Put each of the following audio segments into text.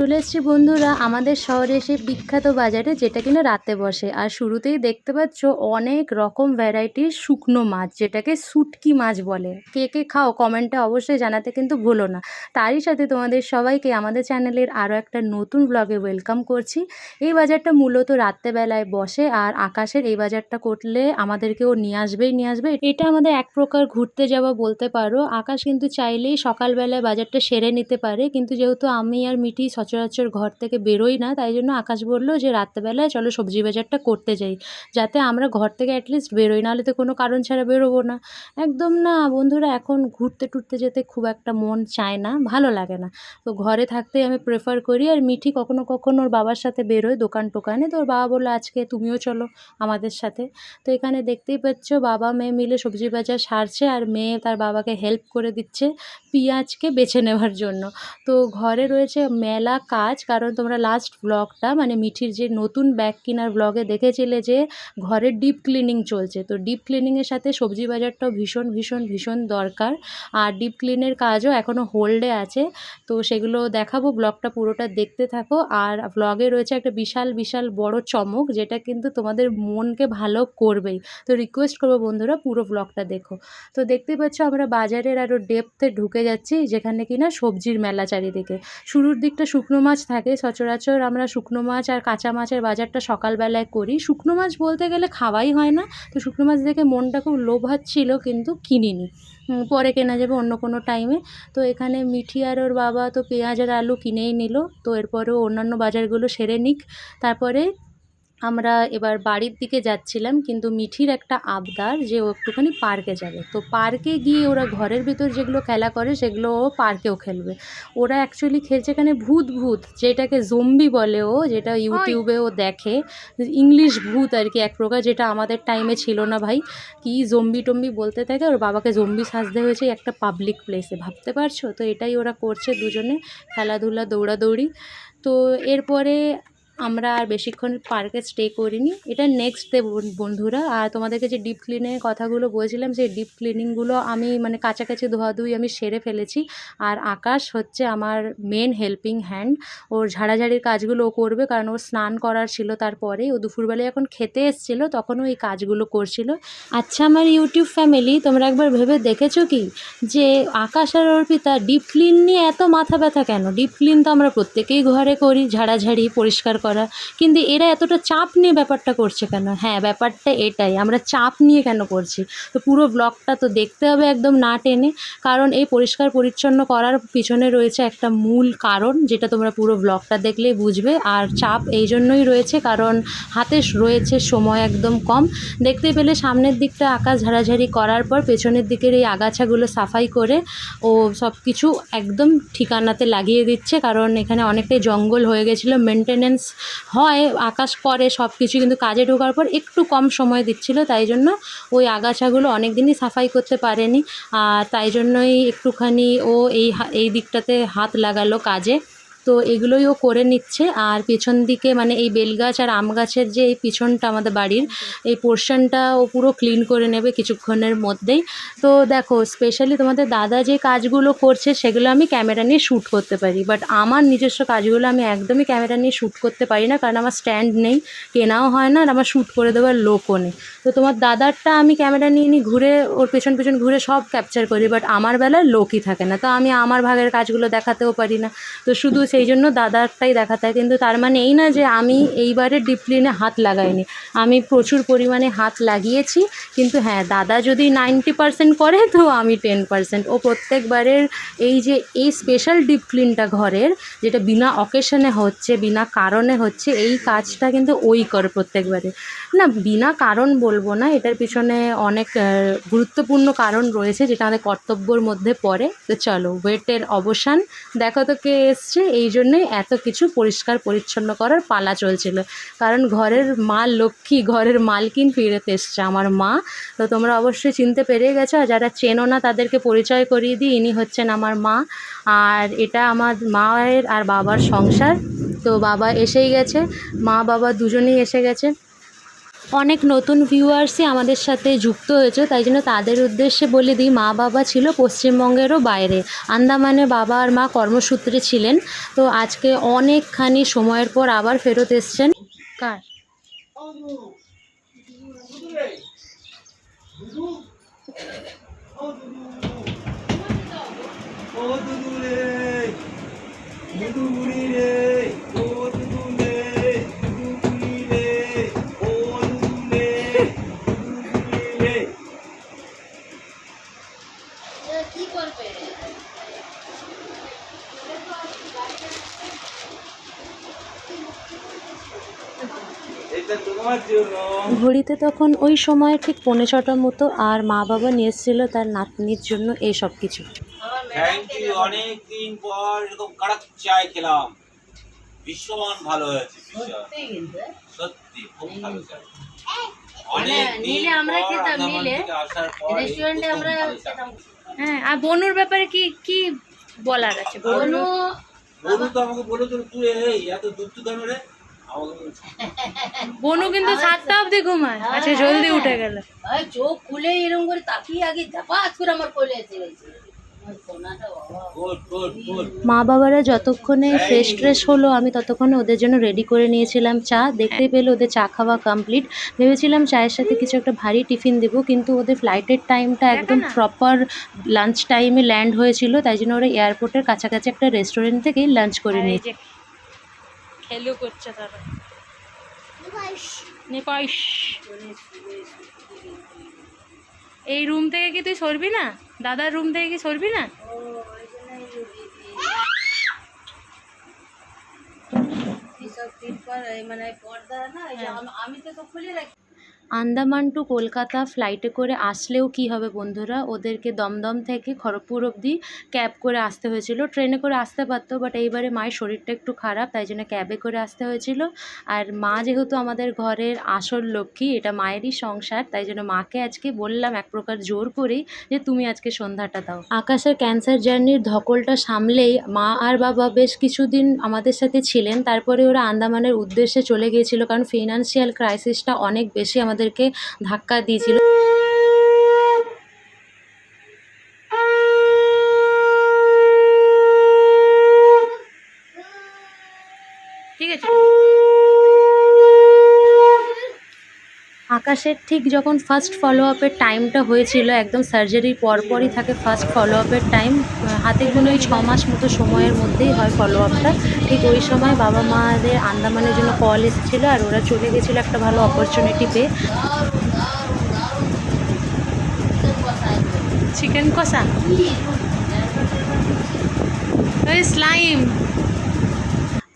চলে এসেছি বন্ধুরা আমাদের শহরে এসে বিখ্যাত বাজারে, যেটা কিনা রাতে বসে। আর শুরুতেই দেখতে পাচ্ছ অনেক রকম ভ্যারাইটির শুকনো মাছ, যেটাকে সুটকি মাছ বলে। কে কে খাও কমেন্টে অবশ্যই জানাতে কিন্তু ভুলো না। তারই সাথে তোমাদের সবাইকে আমাদের চ্যানেলের আরও একটা নতুন ব্লগে ওয়েলকাম করছি। এই বাজারটা মূলত রাত্রেবেলায় বসে, আর আকাশের এই বাজারটা করলে আমাদেরকেও নিয়ে আসবেই, নিয়ে আসবে। এটা আমাদের এক প্রকার ঘুরতে যাওয়া বলতে পারো। আকাশ কিন্তু চাইলেই সকালবেলায় বাজারটা সেরে নিতে পারে, কিন্তু যেহেতু আমি আর মিঠি সচরাচর ঘর থেকে বেরোই না, তাই জন্য আকাশ বলল যে রাত্রেবেলায় চলো সবজি বাজারটা করতে যাই, যাতে আমরা ঘর থেকে অ্যাটলিস্ট বেরোই, নাহলে তো কোনো কারণ ছাড়া বেরোবো না। একদম না, বন্ধুরা, এখন ঘুরতে টুরতে যেতে খুব একটা মন চায় না, ভালো লাগে না। তো ঘরে থাকতেই আমি প্রেফার করি, আর মিঠি কখনো কখনো ওর বাবার সাথে বেরোয় দোকান টোকানে, তো ওর বাবা বলল, আজকে তুমিও চলো আমাদের সাথে। তো এখানে দেখতেই পাচ্ছ, বাবা মেয়ে মিলে সবজি বাজার সারছে, আর মেয়ে তার বাবাকে হেল্প করে দিচ্ছে পেঁয়াজকে বেছে নেওয়ার জন্য। তো ঘরে রয়েছে মেলা কাজ, কারণ তোমরা লাস্ট ব্লগটা মানে মিঠির যে নতুন ব্যাগ কেনার ব্লগে দেখেছিলে যে ঘরের ডিপ ক্লিনিং চলছে। তো ডিপ ক্লিনিংয়ের সাথে সবজি বাজারটাও ভীষণ ভীষণ ভীষণ দরকার। আর ডিপ ক্লিনের কাজও এখনও হোল্ডে আছে। তো সেগুলো দেখাবো ব্লগটা পুরোটা দেখতে থাকো। আর ব্লগে রয়েছে একটা বিশাল বিশাল বড় চমক, যেটা কিন্তু তোমাদের মনকে ভালো করবেই। তো রিকোয়েস্ট করব বন্ধুরা, পুরো ব্লগটা দেখো। তো দেখতে পাচ্ছ আমরা বাজারের আরও ডেপথে ঢুকে যাচ্ছি, যেখানে কিনা সবজির মেলা চারিদিকে। শুরুর দিকটা শুকনো মাছ থাকে সচরাচর আমরা শুকনো মাছ আর কাঁচা মাছের বাজারটা সকালবেলায় করি। শুকনো মাছ বলতে গেলে খাওয়াই হয় না। তো শুকনো মাছ দেখে মনটা খুব লোভাচ্ছিল কিন্তু কিনিনি। পরে কেনা যাবে অন্য কোনো টাইমে তো এখানে মিঠি আর ওর বাবা তো পেঁয়াজ আর আলু কিনেই নিল। তো এরপরেও অন্যান্য বাজারগুলো সেরে নিক। তারপরে আমরা এবার বাড়ির দিকে যাচ্ছিলাম কিন্তু মিঠির একটা আবদার যে ও একটুখানি পার্কে যাবে। তো পার্কে গিয়ে ওরা ঘরের ভিতর যেগুলো খেলা করে সেগুলো ও পার্কেও খেলবে। ওরা অ্যাকচুয়ালি খেলছে এখানে ভূত ভূত যেটাকে জম্বি বলে ও যেটা ইউটিউবে ও দেখে। ইংলিশ ভূত আর কি এক প্রকার যেটা আমাদের টাইমে ছিল না ভাই। কি জম্বি টম্বি বলতে থাকে ওর বাবাকে জম্বি সাজতে হয়েছে একটা পাবলিক প্লেসে ভাবতে পারছ? তো এটাই ওরা করছে দুজনে খেলাধুলা দৌড়াদৌড়ি। তো এরপরে আমরা আর বেশিক্ষণ পার্কে স্টে করিনি। এটা নেক্সট ডে বন্ধুরা, আর তোমাদেরকে যে ডিপ ক্লিনের কথাগুলো বলছিলাম, সেই ডিপ ক্লিনিংগুলো আমি মানে কাছাকাছি ধোয়াধুয়ি আমি সেরে ফেলেছি। আর আকাশ হচ্ছে আমার মেন হেল্পিং হ্যান্ড ওর ঝাড়াঝাড়ির কাজগুলো ও করবে, কারণ ওর স্নান করার ছিল তারপরে। ও দুপুরবেলায় যখন খেতে এসেছিল, তখনও এই কাজগুলো করছিল। আচ্ছা আমার ইউটিউব ফ্যামিলি তোমরা একবার ভেবে দেখেছ কি? যে আকাশ আর অর্পিতা ডিপ ক্লিন নিয়ে এত মাথা ব্যথা কেন? ডিপ ক্লিন তো আমরা প্রত্যেকেই ঘরে করি, ঝাড়াঝাড়ি, পরিষ্কার করা। কিন্তু এরা এতটা চাপ নিয়ে ব্যাপারটা করছে কেন? হ্যাঁ ব্যাপারটা এটাই। আমরা চাপ নিয়ে কেন করছি? তো পুরো ব্লগটা তো দেখতে হবে একদম না টেনে। কারণ এই পরিষ্কার পরিচ্ছন্ন করার পিছনে রয়েছে একটা মূল কারণ, যেটা তোমরা পুরো ব্লগটা দেখলেই বুঝবে। আর চাপ এই জন্যই রয়েছে, কারণ হাতে রয়েছে সময় একদম কম। দেখতে পেলে সামনের দিকটা আকাশ ঝাড়াঝাড়ি করার পর পেছনের দিকের এই আগাছাগুলো সাফাই করে ও সব কিছু একদম ঠিকানাতে লাগিয়ে দিচ্ছে। কারণ এখানে অনেকটাই জঙ্গল হয়ে গেছিল। মেনটেনেন্স হয়, আকাশ করে সব কিছু কিন্তু কাজে ঢোকার পর একটু কম সময় দিচ্ছিল, তাই জন্য ওই আগাছাগুলো অনেক দিনই সাফাই করতে পারেনি। আর তাই জন্যই একটুখানি ও এই এই দিকটাতে হাত লাগালো কাজে। তো এগুলোই ও করে নিচ্ছে। আর পেছন দিকে মানে এই বেলগাছ আর আম গাছের যে এই পিছনটা আমাদের বাড়ির, এই পোর্শনটা ও পুরো ক্লিন করে নেবে কিছুক্ষণের মধ্যেই। তো দেখো স্পেশালি তোমাদের দাদা যে কাজগুলো করছে সেগুলো আমি ক্যামেরা নিয়ে শ্যুট করতে পারি। বাট আমার নিজস্ব কাজগুলো আমি একদমই ক্যামেরা নিয়ে শ্যুট করতে পারি না, কারণ আমার স্ট্যান্ড নেই, কেনাও হয় না আর আমার শ্যুট করে দেওয়ার লোকও নেই। তো তোমার দাদারটা আমি ক্যামেরা নিয়ে নিই, ঘুরে ওর পেছন পেছন ঘুরে সব ক্যাপচার করি বাট আমার বেলায় লোকই থাকে না। তো আমি আমার ভাগের কাজগুলো দেখাতেও পারি না। তো শুধু সেই জন্য দাদারটাই দেখাতে হয়। কিন্তু তার মানে এই না যে আমি এইবারে ডিপ্লিনে হাত লাগাইনি। আমি প্রচুর পরিমাণে হাত লাগিয়েছি। কিন্তু হ্যাঁ দাদা যদি নাইনটি পার্সেন্ট করে, তো আমি টেন পার্সেন্ট ও প্রত্যেকবারের এই যে, এই স্পেশাল ডিপ ক্লিনটা ঘরের, যেটা বিনা অকেশনে হচ্ছে, বিনা কারণে হচ্ছে, এই কাজটা কিন্তু ওই করে প্রত্যেকবারে। না, বিনা কারণ বলব না, এটার পিছনে অনেক গুরুত্বপূর্ণ কারণ রয়েছে, যেটা আমাদের কর্তব্যর মধ্যে পড়ে। তো চলো ওয়েটের অবসান। দেখো তো কে এসছে এই জন্যই এত কিছু পরিষ্কার পরিচ্ছন্ন করার পালা চলছিল। কারণ ঘরের মা লক্ষ্মী, ঘরের মালকিন ফিরেতে এসছে আমার মা। তো তোমরা অবশ্যই চিনতে পেরে গেছো, আর যারা চেনো না তাদেরকে পরিচয় করিয়ে দিই, ইনি হচ্ছেন আমার মা। আর এটা আমার মায়ের আর বাবার সংসার। তো বাবা এসেই গেছে, মা বাবা দুজনেই এসে গেছে। অনেক নতুন ভিউয়ার্সই আমাদের সাথে যুক্ত হয়েছে, তাই জন্য তাদের উদ্দেশ্যে বলে দিই, মা বাবা ছিল পশ্চিমবঙ্গেরও বাইরে। আন্দামানে বাবা আর মা কর্মসূত্রে ছিলেন। তো আজকে অনেকখানি সময়ের পর আবার ফেরত এসছেন। কার? ও ঘড়িতে তখন ওই সময় ঠিক পৌনে ছটার মতো আর মা বাবা নিয়ে এসেছিল তার নাতনির জন্য এই সব কিছু। থ্যাংক অনেক দিন পর এরকম কড়ক চায় খেলাম। ভীষণ ভালো হয়েছে সত্যি খুব ভালো আমরা খেতাম, এই রেস্টুরেন্টে আমরা খেতাম। হ্যাঁ আর বনুর ব্যাপারে কি কি বলার আছে? বনু বলু তো আমাকে বলে তুই এই এত দূর তো কেন রে? বনু কিন্তু সাতটা অবধি ঘুমায়। আচ্ছা জলদি উঠে গেল। চোখ খুলে এরকম করে তাকিয়ে আগে ধাপাস করে আমার কোলে এসে গেছে। মা বাবারা যতক্ষণে ফ্রেশ ট্রেশ হলো আমি ততক্ষণে ওদের জন্য রেডি করে নিয়েছিলাম চা। দেখতে পেলে ওদের চা খাওয়া কমপ্লিট ভেবেছিলাম চায়ের সাথে কিছু একটা ভারী টিফিন দেবো কিন্তু ওদের ফ্লাইটের টাইমটা একদম প্রপার লাঞ্চ টাইমে ল্যান্ড হয়েছিল তাই জন্য ওরা এয়ারপোর্টের কাছাকাছি একটা রেস্টুরেন্ট থেকেই লাঞ্চ করে নিয়েছে। খেলো করছে তারা। এই রুম থেকে কি তুই সরবি না? দাদার রুম থেকে কি সরবি না? মানে পর্দা না এই আমি তো খুলে রাখি। আন্দামান টু কলকাতা ফ্লাইটে করে আসলেও কি হবে বন্ধুরা? ওদেরকে দমদম থেকে খড়গপুর অবধি ক্যাব করে আসতে হয়েছিল। ট্রেনে করে আসতে পারতো বাট এইবারে মায়ের শরীরটা একটু খারাপ, তাই জন্য ক্যাবে করে আসতে হয়েছিল। আর মা যেহেতু আমাদের ঘরের আসল লক্ষ্মী, এটা মায়েরই সংসার, তাই জন্য মাকে আজকে বললাম এক প্রকার জোর করেই যে তুমি আজকে সন্ধ্যাটা দাও। আকাশের ক্যান্সার জার্নির ধকলটা সামলেই মা আর বাবা বেশ কিছুদিন আমাদের সাথে ছিলেন, তারপরে ওরা আন্দামানের উদ্দেশ্যে চলে গিয়েছিল, কারণ ফিনান্সিয়াল ক্রাইসিসটা অনেক বেশি আমাদেরকে ধাক্কা দিয়েছিল ঠিক আছে আকাশের ঠিক যখন ফার্স্ট ফলো আপের টাইমটা হয়েছিল, একদম সার্জারির পরপরই থাকে ফার্স্ট ফলো আপের টাইম হাতে গুনে ওই ছ মাস মতো সময়ের মধ্যেই হয় ফলো আপটা ঠিক ওই সময় বাবা মাদের আন্দামানের জন্য কল এসেছিল আর ওরা চলে গেছিল একটা ভালো অপরচুনিটি পেয়ে। চিকেন কষা? স্লাইম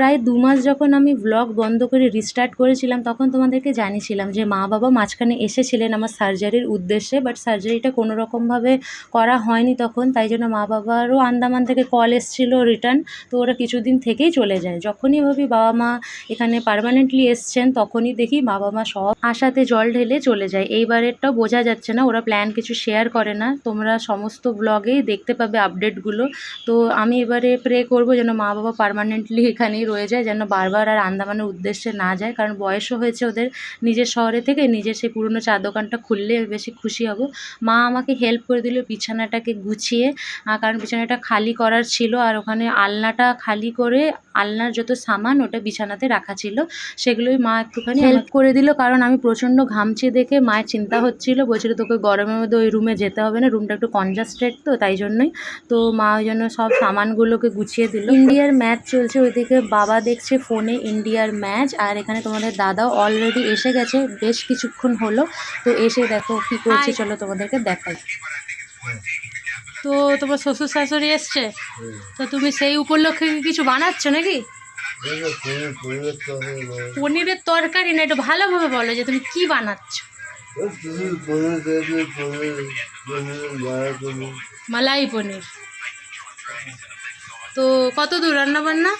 প্রায় দু মাস যখন আমি ব্লগ বন্ধ করে রিস্টার্ট করেছিলাম, তখন তোমাদেরকে জানিয়েছিলাম যে মা বাবা মাঝখানে এসেছিলেন আমার সার্জারির উদ্দেশ্যে বাট সার্জারিটা কোনো রকমভাবে করা হয়নি তখন, তাই জন্য মা বাবারও আন্দামান থেকে কল এসেছিল রিটার্ন তো ওরা কিছুদিন থেকেই চলে যায়। যখনই ভাবি বাবা মা এখানে পার্মানেন্টলি এসছেন, তখনই দেখি মা বাবা মা সব আশাতে জল ঢেলে চলে যায়। এইবারেরটাও বোঝা যাচ্ছে না, ওরা প্ল্যান কিছু শেয়ার করে না। তোমরা সমস্ত ব্লগেই দেখতে পাবে আপডেটগুলো তো আমি এবারে প্রে করব যেন মা বাবা পার্মানেন্টলি এখানেই রয়ে যায় যেন বারবার আর আন্দামানের উদ্দেশ্যে না যায়। কারণ বয়সও হয়েছে ওদের নিজের শহরে থেকে নিজের সেই পুরনো চা দোকানটা খুললে বেশি খুশি হব। মা আমাকে হেল্প করে দিল বিছানাটাকে গুছিয়ে কারণ বিছানাটা খালি করার ছিল আর ওখানে আলনাটা খালি করে আলনার যত সামান ওটা বিছানাতে রাখা ছিল সেগুলোই মা একটুখানি হেল্প করে দিল কারণ আমি প্রচণ্ড ঘামছি দেখে। মায়ের চিন্তা হচ্ছিল বলছিল তোকে গরমের মধ্যে ওই রুমে যেতে হবে না রুমটা একটু কনজাস্টেড তো তাই জন্যই। তো মা ওই জন্য সব সামানগুলোকে গুছিয়ে দিল। ইন্ডিয়ার ম্যাচ চলছে ওইদিকে বাবা দেখছে ফোনে ইন্ডিয়ার ম্যাচ আর এখানে তোমাদের দাদাও অলরেডি এসে গেছে বেশ কিছুক্ষণ হলো। তো এসে দেখো কি করছে চলো তোমাদেরকে দেখাই। তো তোমার শ্বশুর শাশুড়ি এসছে? তো তুমি সেই উপলক্ষে কিছু বানাচ্ছ নাকি? পনিরের তরকারি না একটু ভালোভাবে বলো যে তুমি কি বানাচ্ছ? মালাই পনির। তো কত দূর রান্না বান্না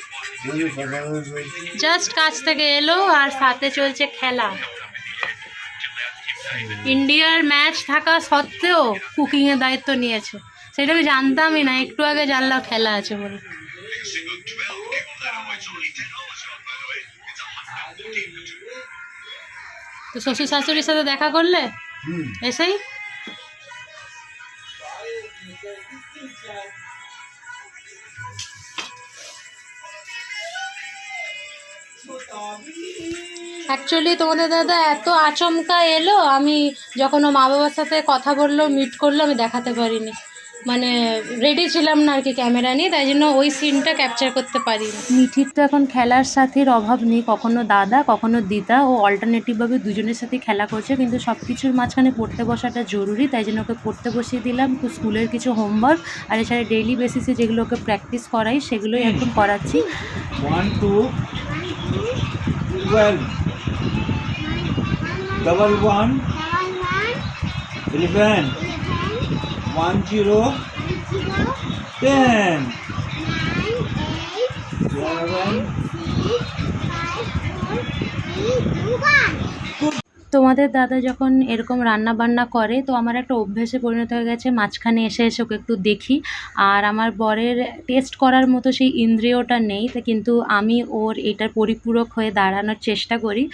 জাস্ট কাছ থেকে এলো আর সাথে চলছে খেলা। ইন্ডিয়ার ম্যাচ থাকা সত্ত্বেও কুকিংয়ের দায়িত্ব নিয়েছে। সেটা আমি জানতামই না একটু আগে জানলাম খেলা আছে বলে। তো শ্বশুর শাশুড়ির সাথে দেখা করলে? এসেই? অ্যাকচুয়ালি তোমাদের দাদা এত আচমকা এলো আমি যখন ও মা বাবার সাথে কথা বলল মিট করল আমি দেখাতে পারিনি। মানে রেডি ছিলাম না আর কি ক্যামেরা নিয়ে তাই জন্য ওই সিনটা ক্যাপচার করতে পারিনি। মিঠির তো এখন খেলার সাথীর অভাব নেই কখনো দাদা কখনো দিদা ও অল্টারনেটিভভাবে দুজনের সাথে খেলা করছে কিন্তু সব কিছুর মাঝখানে পড়তে বসাটা জরুরি তাই জন্য ওকে পড়তে বসিয়ে দিলাম তো স্কুলের কিছু হোমওয়ার্ক আর এছাড়া ডেইলি বেসিসে যেগুলো ওকে প্র্যাকটিস করাই সেগুলোই এখন করাচ্ছি। One two 12. Double 1, 11, 1, 0, 10, 11, 6, 1. তোমাদের দাদা যখন এরকম রান্না বান্না করে, তো আমার একটা অভ্যেসে পরিণত হয়ে গেছে, মাঝখানে এসে এসে ওকে একটু দেখি। আর আমার বরের টেস্ট করার মতো সেই ইন্দ্রিয়টা নেই কিন্তু আমি ওর এটার পরিপূরক হয়ে দাঁড়ানোর চেষ্টা করি।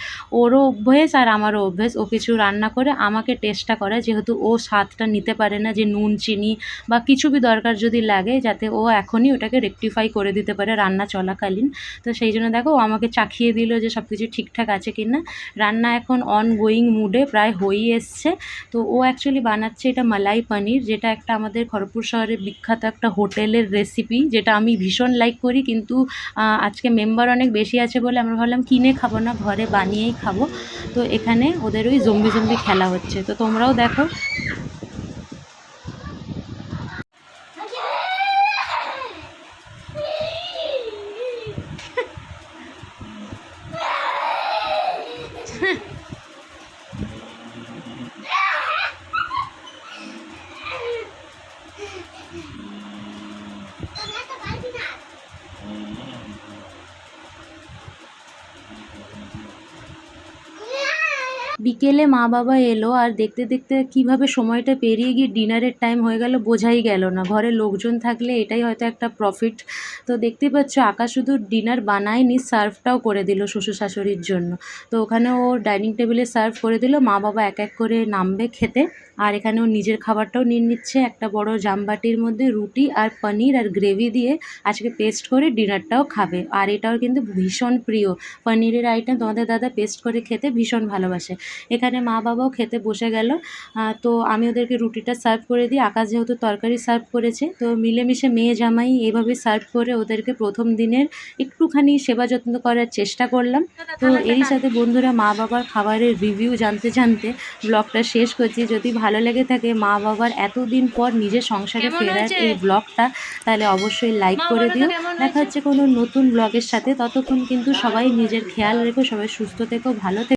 ওরও অভ্যেস আর আমারও অভ্যেস, ও কিছু রান্না করে আমাকে টেস্টটা করে যেহেতু ও স্বাদটা নিতে পারে না, যে নুন, চিনি বা কিছু বি দরকার যদি লাগে, যাতে ও এখনই ওটাকে রেকটিফাই করে দিতে পারে রান্না চলাকালীন। তো সেই জন্য দেখো, ও আমাকে চাখিয়ে দিল যে সব কিছু ঠিকঠাক আছে কি না রান্না এখন অন গোয়িং মুডে প্রায় হয়েই এসছে। তো ও অ্যাকচুয়ালি বানাচ্ছে এটা মালাই পানির, যেটা একটা আমাদের খড়গপুর শহরের বিখ্যাত একটা হোটেলের রেসিপি যেটা আমি ভীষণ লাইক করি, কিন্তু আজকে মেম্বার অনেক বেশি আছে বলে আমরা ভাবলাম কিনে খাব না, ঘরে বানিয়েই খাব। তো এখানে ওদের ওই জম্বি জম্বি খেলা হচ্ছে। তো তোমরাও দেখো। বিকেলে মা বাবা এলো আর দেখতে দেখতে কীভাবে সময়টা পেরিয়ে গিয়ে ডিনারের টাইম হয়ে গেল বোঝাই গেল না। ঘরে লোকজন থাকলে এটাই হয়তো একটা প্রফিট তো দেখতেই পাচ্ছ আকাশ শুধু ডিনার বানায়নি সার্ভটাও করে দিল শ্বশুর শাশুড়ির জন্য। তো ওখানে ও ডাইনিং টেবিলে সার্ভ করে দিল, মা বাবা এক এক করে নামবে খেতে। আর এখানে ও নিজের খাবারটাও নিয়ে নিচ্ছে, একটা বড় জামবাটির মধ্যে রুটি আর পনির আর গ্রেভি দিয়ে আজকে পেস্ট করে ডিনারটাও খাবে। আর এটাও কিন্তু ভীষণ প্রিয়। পনিরের আইটেম তোমাদের দাদা পেস্ট করে খেতে ভীষণ ভালোবাসে। এখানে মা বাবাও খেতে বসে গেল। তো আমি ওদেরকে রুটিটা সার্ভ করে দিই। আকাশ যেহেতু তরকারি সার্ভ করেছে তো মিলেমিশে মেয়ে জামাই এভাবে সার্ভ করে ওদেরকে প্রথম দিনের একটুখানি সেবা যত্ন করার চেষ্টা করলাম। তো এরই সাথে বন্ধুরা মা বাবার খাবারের রিভিউ জানতে জানতে ব্লগটা শেষ করছি। যদি ভালো লেগে থাকে মা বাবার এতদিন পর নিজের সংসারে ফেরার এই ব্লগটা তাহলে অবশ্যই লাইক করে দিও। দেখা হচ্ছে কোনো নতুন ব্লগের সাথে। ততক্ষণ কিন্তু সবাই নিজের খেয়াল রেখো সবাই সুস্থ থেকো ভালো থেকো।